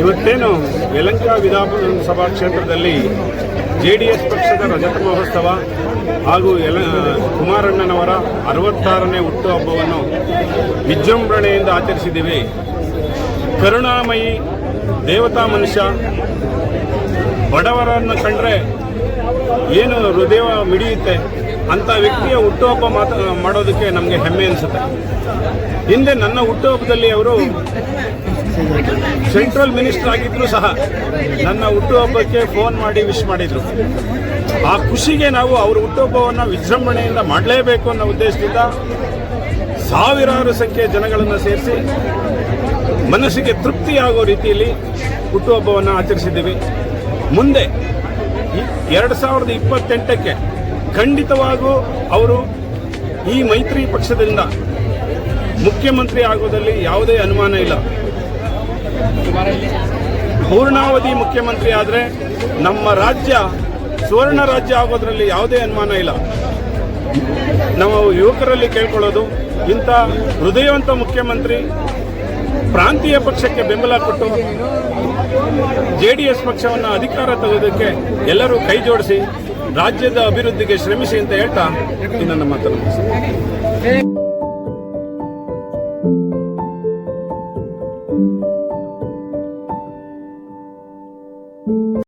ಇವತ್ತೇನು ಯಲಂಕ ವಿಧಾನಸಭಾ ಕ್ಷೇತ್ರದಲ್ಲಿ ಜೆ ಡಿ ಎಸ್ ಪಕ್ಷದ ರಜತ ಮಹೋತ್ಸವ ಹಾಗೂ ಯಲ, ಕುಮಾರಣ್ಣನವರ ಅರವತ್ತಾರನೇ ಹುಟ್ಟುಹಬ್ಬವನ್ನು ವಿಜೃಂಭಣೆಯಿಂದ ಆಚರಿಸಿದ್ದೀವಿ. ಕರುಣಾಮಯಿ ದೇವತಾ ಮನುಷ್ಯ, ಬಡವರನ್ನು ಕಂಡ್ರೆ ಏನು ಹೃದಯ ಮಿಡಿಯುತ್ತೆ. ಅಂತ ವ್ಯಕ್ತಿಯ ಹುಟ್ಟುಹಬ್ಬ ಮಾತ ಮಾಡೋದಕ್ಕೆ ನಮಗೆ ಹೆಮ್ಮೆ ಅನಿಸುತ್ತೆ. ಹಿಂದೆ ನನ್ನ ಹುಟ್ಟುಹಬ್ಬದಲ್ಲಿ ಅವರು ಸೆಂಟ್ರಲ್ ಮಿನಿಸ್ಟರ್ ಆಗಿದ್ರು ಸಹ ನನ್ನ ಹುಟ್ಟುಹಬ್ಬಕ್ಕೆ ಫೋನ್ ಮಾಡಿ ವಿಶ್ ಮಾಡಿದ್ರು. ಆ ಖುಷಿಗೆ ನಾವು ಅವ್ರ ಹುಟ್ಟುಹಬ್ಬವನ್ನು ವಿಜೃಂಭಣೆಯಿಂದ ಮಾಡಲೇಬೇಕು ಅನ್ನೋ ಉದ್ದೇಶದಿಂದ ಸಾವಿರಾರು ಸಂಖ್ಯೆಯ ಜನಗಳನ್ನು ಸೇರಿಸಿ ಮನಸ್ಸಿಗೆ ತೃಪ್ತಿಯಾಗೋ ರೀತಿಯಲ್ಲಿ ಹುಟ್ಟುಹಬ್ಬವನ್ನು ಆಚರಿಸಿದ್ದೀವಿ. ಮುಂದೆ ಎರಡು ಸಾವಿರದ ಇಪ್ಪತ್ತೆಂಟಕ್ಕೆ ಖಂಡಿತವಾಗೂ ಅವರು ಈ ಮೈತ್ರಿ ಪಕ್ಷದಿಂದ ಮುಖ್ಯಮಂತ್ರಿ ಆಗೋದಲ್ಲಿ ಯಾವುದೇ ಅನುಮಾನ ಇಲ್ಲ. ಪೂರ್ಣಾವಧಿ ಮುಖ್ಯಮಂತ್ರಿ ಆದರೆ ನಮ್ಮ ರಾಜ್ಯ, ಸುವರ್ಣ ರಾಜ್ಯ ಆಗೋದ್ರಲ್ಲಿ ಯಾವುದೇ ಅನುಮಾನ ಇಲ್ಲ. ನಾವು ಯುವಕರಲ್ಲಿ ಕೇಳ್ಕೊಳ್ಳೋದು, ಇಂಥ ಹೃದಯವಂತ ಮುಖ್ಯಮಂತ್ರಿ ಪ್ರಾಂತೀಯ ಪಕ್ಷಕ್ಕೆ ಬೆಂಬಲ ಕೊಟ್ಟು ಜೆ ಡಿ ಎಸ್ ಪಕ್ಷವನ್ನು ಅಧಿಕಾರ ತೆಗೆಯೋದಕ್ಕೆ ಎಲ್ಲರೂ ಕೈ ಜೋಡಿಸಿ ರಾಜ್ಯದ ಅಭಿವೃದ್ಧಿಗೆ ಶ್ರಮಿಸಿ ಅಂತ ಹೇಳ್ತಾ ಇನ್ನು ನನ್ನ ಮಾತನ್ನು